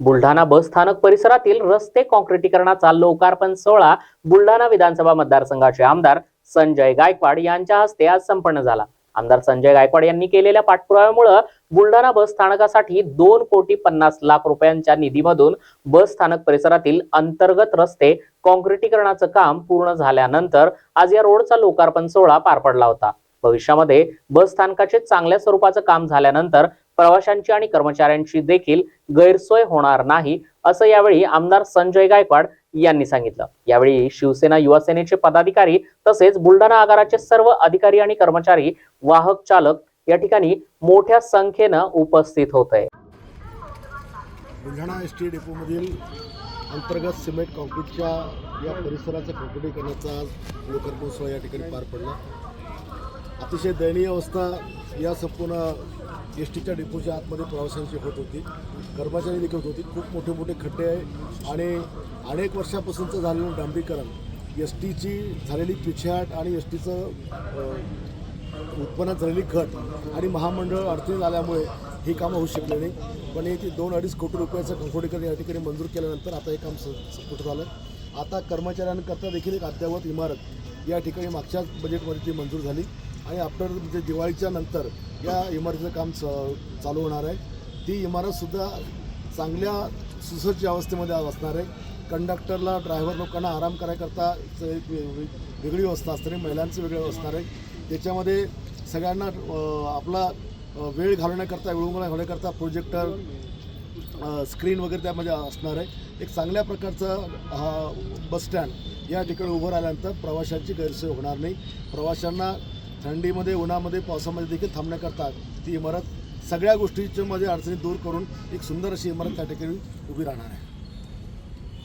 बुलढाणा बस स्थानक परिसरातील रस्ते काँक्रिटीकरणाचा लोकार्पण सोहळा बुलढाणा विधानसभा मतदारसंघाचे आमदार संजय गायकवाड यांच्या हस्ते आज संपन्न झाला. आमदार संजय गायकवाड यांनी केलेल्या पाठपुराव्यामुळे बुलढाणा बस स्थानकासाठी दोन कोटी पन्नास लाख रुपयांच्या निधीमधून बस स्थानक परिसरातील अंतर्गत रस्ते काँक्रिटीकरणाचं काम पूर्ण झाल्यानंतर आज या रोडचा लोकार्पण सोहळा पार पडला होता. भविष्यामध्ये बस स्थानकाचे चांगल्या स्वरूपाचं काम झाल्यानंतर प्रवाशांची आणि कर्मचाऱ्यांची देखील गैरसोय होणार नाही असं यावेळी आमदार संजय गायकवाड यांनी सांगितलं. यावेळी शिवसेना युवा सेनेचे पदाधिकारी तसेच बुलढाणा आगाराचे सर्व अधिकारी आणि कर्मचारी वाहक चालक या ठिकाणी मोठ्या संख्येनं उपस्थित होत. आहे बुलढाणा एस टी डेपोमधील अंतर्गत सिमेंट कॉन्क्रीटच्या या परिसराचं काँक्रिटीकरणाचा आज लोकार्पण सोहळा या ठिकाणी पार पडला. अतिशय दयनीय अवस्था या संपूर्ण एस टीच्या डेपोच्या आतमध्ये प्रवाशांची होत होती. कर्मचारी देखील होत. होती खूप मोठे मोठे खड्डे आहे. आणि अनेक वर्षापासूनचं झालेलं डांबरीकरण एस टीची झालेली पिछाट आणि एस टीचं उत्पन्नात झालेली घट आणि महामंडळ अडचणीत आल्यामुळे ही कामं होऊ शकले नाही. पण हे ते दोन अडीच कोटी रुपयाचं कंकोडीकरण या ठिकाणी मंजूर केल्यानंतर आता हे काम स झालं आता कर्मचाऱ्यांकरता देखील एक अद्ययावत इमारत या ठिकाणी मागच्याच बजेटमध्ये ती मंजूर झाली. आणि आफ्टर म्हणजे दिवाळीच्या नंतर या इमारतीचं काम च चालू होणार आहे. ती इमारतसुद्धा चांगल्या सुसज्ज अवस्थेमध्ये असणार आहे. कंडक्टरला ड्रायव्हर लोकांना आराम करायकरता एक वेगळी व्यवस्था असणार आहे महिलांचं वेगळं असणार आहे. त्याच्यामध्ये सगळ्यांना आपला वेळ घालवण्याकरता वेळ घालण्याकरता प्रोजेक्टर स्क्रीन वगैरे त्यामध्ये असणार आहे. एक चांगल्या प्रकारचा हा बसस्टँड या ठिकाणी उभं राहिल्यानंतर प्रवाशांची गैरसोय होणार नाही. प्रवाशांना थंडीमध्ये उन्हामध्ये पावसामध्ये देखील थांबण्याकरता ती इमारत सगळ्या गोष्टीच्या मध्ये अडचणी दूर करून एक सुंदर अशी इमारत त्या ठिकाणी उभी राहणार आहे.